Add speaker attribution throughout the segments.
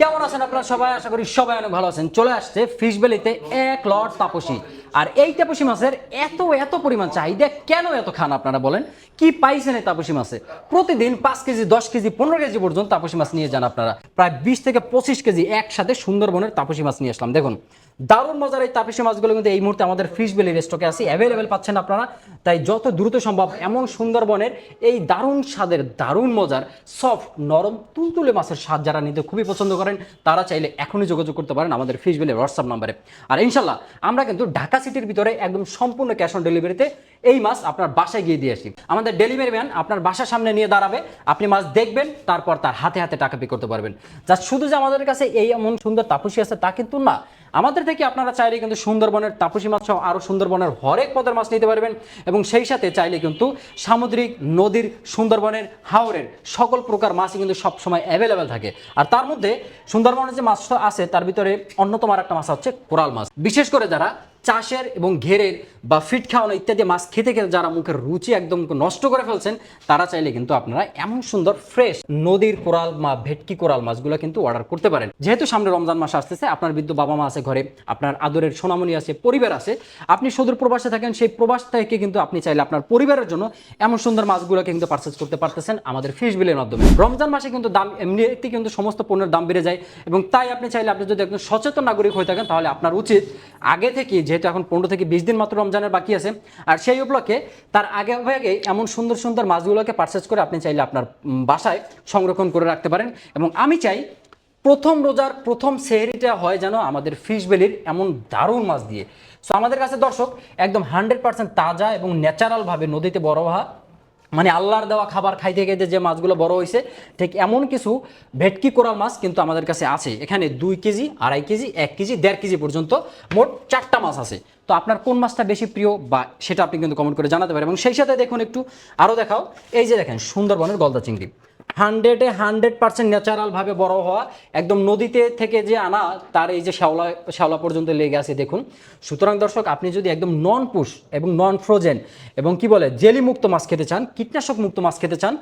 Speaker 1: কেমন আছেন আপনারা সবাই? আশা করি সবাই অনেক ভালো আছেন। চলে আসছে ফিশবেলিতে এক লট তাপসী। আর এই তাপসী মাছের এত এত পরিমাণ চাহিদা, কেন এত খান আপনারা বলেন? কি পাইছেন এই তাপসী মাছে? প্রতিদিন পাঁচ কেজি, দশ কেজি, পনেরো কেজি পর্যন্ত তাপসী মাছ নিয়ে যান আপনারা। প্রায় বিশ থেকে পঁচিশ কেজি একসাথে সুন্দরবনের তাপসী মাছ নিয়ে আসলাম। দেখুন, দারুণ মজার এই তাপসী মাছগুলো কিন্তু এই মুহূর্তে আমাদের ফিশ বেলির স্টকে আছে অ্যাভেলেবেল পাচ্ছেন আপনারা। তাই যত দ্রুত সম্ভব এমন সুন্দরবনের এই দারুণ স্বাদের, দারুণ মজার সফট নরম, তুলতুলে মাছের স্বাদ যারা নিতে খুবই পছন্দ করেন, তারা চাইলে এখনই যোগাযোগ করতে পারেন আমাদের ফিশ বেলের হোয়াটসঅ্যাপ নাম্বারে আর ইনশাল্লাহ আমরা কিন্তু ঢাকা সিটির ভিতরে একদম সম্পূর্ণ ক্যাশ অন ডেলিভারিতে এই মাছ আপনার বাসায় গিয়ে দিয়ে আসি। আমাদের ডেলিভারি ম্যান আপনার বাসার সামনে নিয়ে দাঁড়াবে, আপনি মাছ দেখবেন, তারপর তার হাতে হাতে টাকা পে করতে পারবেন। যা শুধু যে আমাদের কাছে এই এমন সুন্দর তাপসী আছে তা কিন্তু না, আমাদের থেকে আপনারা চাইলে কিন্তু সুন্দরবনের তাপসী মাছ সহ আরও সুন্দরবনের হরেক পদের মাছ নিতে পারবেন এবং সেই সাথে চাইলে কিন্তু সামুদ্রিক নদীর সুন্দরবনের হাওরের সকল প্রকার মাছই কিন্তু সবসময় অ্যাভেলেবেল থাকে। আর তার মধ্যে সুন্দরবনের যে মাছটা আছে, তার ভিতরে অন্যতম আর একটা মাছ হচ্ছে কোরাল মাছ। বিশেষ করে যারা চাষের এবং ঘেরের বা ফিট খাওয়ানো ইত্যাদি মাছ খেতে খেতে যারা মুখের রুচি একদম নষ্ট করে ফেলছেন, তারা চাইলে কিন্তু আপনারা এমন সুন্দর ফ্রেশ নদীর কোরাল মা ভেটকি কোরাল মাছগুলো কিন্তু অর্ডার করতে পারেন। যেহেতু সামনে রমজান মাস আসতেছে, আপনার বৃদ্ধ বাবা মা আছে ঘরে, আপনার আদরের সোনামণি আছে, পরিবার আছে, আপনি সুদূর প্রবাসে থাকেন, সেই প্রবাস থেকে কিন্তু আপনি চাইলে আপনার পরিবারের জন্য এমন সুন্দর মাছগুলোকে কিন্তু পারচেস করতে পারতেছেন আমাদের ফিশ বিলের মাধ্যমে। রমজান মাসে কিন্তু দাম এমনিতেই কিন্তু সমস্ত পণ্যের দাম বেড়ে যায় এবং তাই আপনি চাইলে আপনি যদি একজন সচেতন নাগরিক হয়ে থাকেন, তাহলে আপনার উচিত আগে থেকে যেহেতু এখন পনেরো থেকে বিশ দিন মাত্র রমজানের বাকি আছে, আর সেই উপলক্ষে তার আগে আগে এমন সুন্দর সুন্দর মাছগুলোকে পারচেস করে আপনি চাইলে আপনার বাসায় সংরক্ষণ করে রাখতে পারেন। এবং আমি চাই প্রথম রোজার প্রথম সেহরিটা হয় যেন আমাদের ফিশ বেলির এমন দারুণ মাছ দিয়ে। সো আমাদের কাছে দর্শক একদম হান্ড্রেড পার্সেন্ট তাজা এবং ন্যাচারালভাবে নদীতে বড় হওয়া মানে আল্লাহর দেওয়া খাবার খাইতে খাইতে যে মাছগুলো বড় হয়েছে ঠিক এমন কিছু ভেটকি কোরাল মাছ কিন্তু আমাদের কাছে আছে। এখানে দুই কেজি, আড়াই কেজি, এক কেজি, দেড় কেজি পর্যন্ত মোট চারটা মাছ আছে। তো আপনার কোন মাছটা বেশি প্রিয় বা সেটা আপনি কিন্তু কমেন্ট করে জানাতে পারেন। এবং সেই সাথে দেখুন একটু আরও দেখাও। এই যে দেখেন সুন্দরবনের গলদা চিংড়ি। হান্ড্রেডে হান্ড্রেড পার্সেন্ট ন্যাচারালভাবে বড় হওয়া, একদম নদীতে থেকে যে আনা, তার এই যে শ্যাওলা শ্যাওলা পর্যন্ত লেগে আছে, দেখুন। সুতরাং দর্শক, আপনি যদি একদম নন পুশ এবং নন ফ্রোজেন এবং কি বলে জেলি মুক্ত মাছ খেতে চান কীটনাশক মুক্ত মাছ খেতে চান,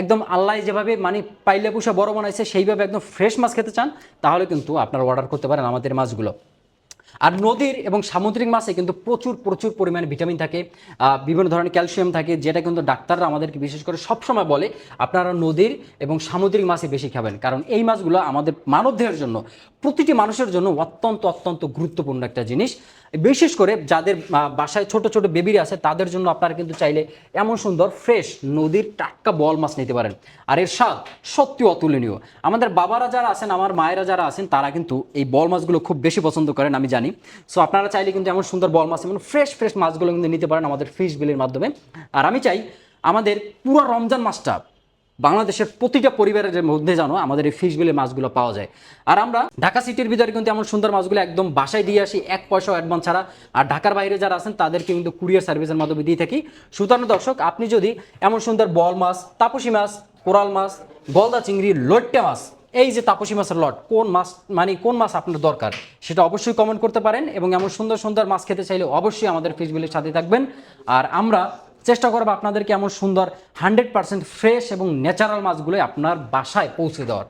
Speaker 1: একদম আল্লাহ যেভাবে মানে পাইলে পুষা বড় বানাইছে, সেইভাবে একদম ফ্রেশ মাছ খেতে চান, তাহলে কিন্তু আপনারা অর্ডার করতে পারেন আমাদের মাছগুলো। আর নদীর এবং সামুদ্রিক মাছে কিন্তু প্রচুর প্রচুর পরিমাণে ভিটামিন থাকে বিভিন্ন ধরনের ক্যালসিয়াম থাকে, যেটা কিন্তু ডাক্তাররা আমাদেরকে বিশেষ করে সবসময় বলে, আপনারা নদীর এবং সামুদ্রিক মাছই বেশি খাবেন। কারণ এই মাছগুলো আমাদের মানবদেহের জন্য, প্রতিটি মানুষের জন্য অত্যন্ত অত্যন্ত গুরুত্বপূর্ণ একটা জিনিস। বিশেষ করে যাদের বাসায় ছোট ছোট বেবির আছে, তাদের জন্য আপনারা কিন্তু চাইলে এমন সুন্দর, ফ্রেশ নদীর টাটকা বল মাছ নিতে পারেন। আর এর স্বাদ সত্যি অতুলনীয়। আমাদের বাবারা যারা আছেন, আমার মায়েরা যারা আছেন, তারা কিন্তু এই বল মাছগুলো খুব বেশি পছন্দ করেন, আমি জানি। সো আপনারা চাইলে কিন্তু এমন সুন্দর বল মাছ, এমন ফ্রেশ ফ্রেশ মাছগুলো কিন্তু নিতে পারেন আমাদের ফিশ বিলের মাধ্যমে। আর আমি চাই আমাদের পুরো রমজান মাসটা বাংলাদেশের প্রতিটা পরিবারের মধ্যে জানো আমাদের এই ফিশ বিলের মাছগুলো পাওয়া যায়। আর আমরা ঢাকা সিটির ভিতরে কিন্তু এমন সুন্দর মাছগুলো একদম বাসায় দিয়ে আসি, এক পয়সা অ্যাডভান্স ছাড়া। আর ঢাকার বাইরে যারা আছেন, তাদেরকে কিন্তু কুরিয়ার সার্ভিসের মাধ্যমে দিয়ে থাকি। সুতরাং দর্শক, আপনি যদি এমন সুন্দর বল মাছ, তাপসী মাছ, কোরাল মাছ, গলদা চিংড়ি, লোট্টে মাছ এই যে তাপসী মাছের লট, কোন মাছ মানে কোন মাছ আপনার দরকার? সেটা অবশ্যই কমেন্ট করতে পারেন এবং এমন সুন্দর সুন্দর মাছ খেতে চাইলে অবশ্যই আমাদের ফিশ বিলের সাথে থাকবেন। আর আমরা চেষ্টা করব আপনাদেরকে এমন সুন্দর হান্ড্রেড পার্সেন্ট ফ্রেশ এবং ন্যাচারাল মাছগুলো আপনার বাসায় পৌঁছে দেওয়ার।